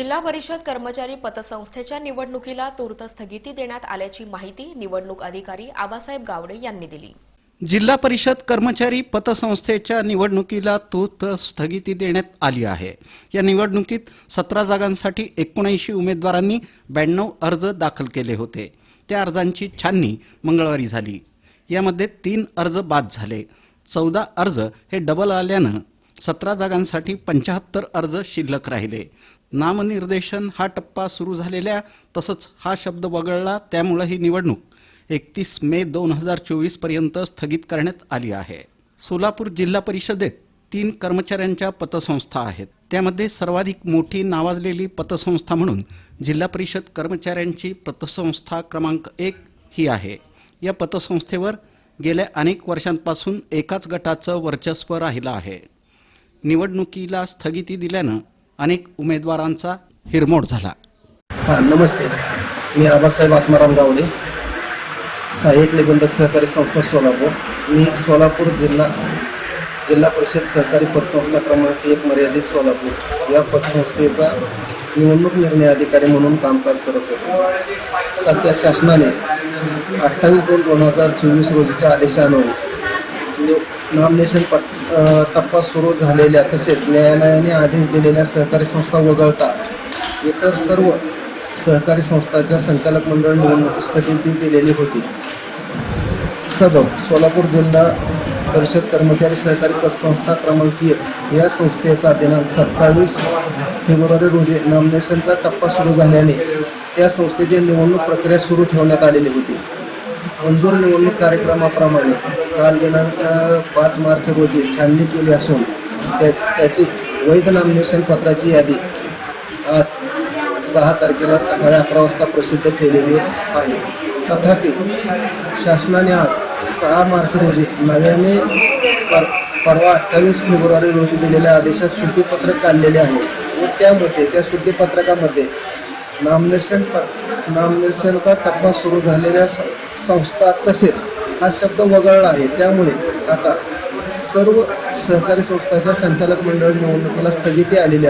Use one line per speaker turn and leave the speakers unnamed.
जिल्हा परिषद कर्मचारी पतसंस्थेच्या निवडणुकीला तूर्त स्थगिती देण्यात आल्याची माहिती निवडणूक अधिकारी आबासाहेब गावडे यांनी दिली.
जिल्हा परिषद कर्मचारी पतसंस्थेच्या निवडणुकीला तूर्त स्थगिती देण्यात आली आहे. या निवडणुकीत सतरा जागांसाठी एकोणऐंशी उमेदवारांनी ब्याण्णव अर्ज दाखल केले होते. त्या अर्जांची छाननी मंगळवारी झाली. यामध्ये तीन अर्ज बाद झाले. चौदा अर्ज हे डबल आल्यानं सतरा जागांसाठी पंच्याहत्तर अर्ज शिल्लक राहिले. नामनिर्देशन हा टप्पा सुरू झालेल्या तसंच हा शब्द वगळला त्यामुळे ही निवडणूक एकतीस मे दोन हजार चोवीसपर्यंत स्थगित करण्यात आली आहे. सोलापूर जिल्हा परिषदेत तीन कर्मचाऱ्यांच्या पतसंस्था आहेत. त्यामध्ये सर्वाधिक मोठी नावाजलेली पतसंस्था म्हणून जिल्हा परिषद कर्मचाऱ्यांची पतसंस्था क्रमांक एक ही आहे. या पतसंस्थेवर गेल्या अनेक वर्षांपासून एकाच गटाचं वर्चस्व राहिलं आहे. निवडणुकीला स्थगिती दिल्यानं अनेक उमेदवारांचा हिरमोड झाला.
हां नमस्ते. मी आबासाहेब आत्माराम गावडे. सहाय्यक निबंधक सहकारी संस्था सोलापूर. मी सोलापूर जिल्हा जिल्हा परिषद सहकारी पतसंस्था क्रमांक एक मर्यादित सोलापूर. या पतसंस्थेचा निवडणूक निर्णय अधिकारी म्हणून कामकाज करत होतो. सध्या शासनाने अठ्ठावीस दोन दोन हजार चोवीस रोजीच्या आदेशानुसार नॉमिनेशन प टप्पा सुरू झालेल्या तसेच न्यायालयाने आदेश दिलेल्या सहकारी संस्था वगळता इतर सर्व सहकारी संस्थांच्या संचालक मंडळ निवडणूक स्थगिती दिलेली होती. सबब सोलापूर जिल्हा परिषद कर्मचारी सहकारी पतसंस्था क्रमांक एक या संस्थेचा दिनांक सत्तावीस फेब्रुवारी रोजी नॉमिनेशनचा टप्पा सुरू झाल्याने त्या संस्थेची निवडणूक प्रक्रिया सुरू ठेवण्यात आलेली होती. मंजूर निवडणूक कार्यक्रमाप्रमाणे काल दिनांक पाच मार्च रोजी छाननी केली असून त्या त्याची वैध नॉमिनेशन पत्राची यादी आज सहा तारखेला सकाळी अकरा वाजता प्रसिद्ध केलेली आहे. तथापि शासनाने आज सहा मार्च रोजी नव्याने पर परवा अठ्ठावीस फेब्रुवारी रोजी दिलेल्या आदेशात शुद्धीपत्रक काढलेले आहे. व त्यामध्ये त्या शुद्धीपत्रकामध्ये नॉमिनेशन प नॉमिनेशनचा टप्पा सुरू झालेल्या संस्था तसेच हा शब्द वगळला आहे त्यामुळे आता सर्व सहकारी संस्थांच्या संचालक मंडळ निवडणुकीला स्थगिती आलेली आहे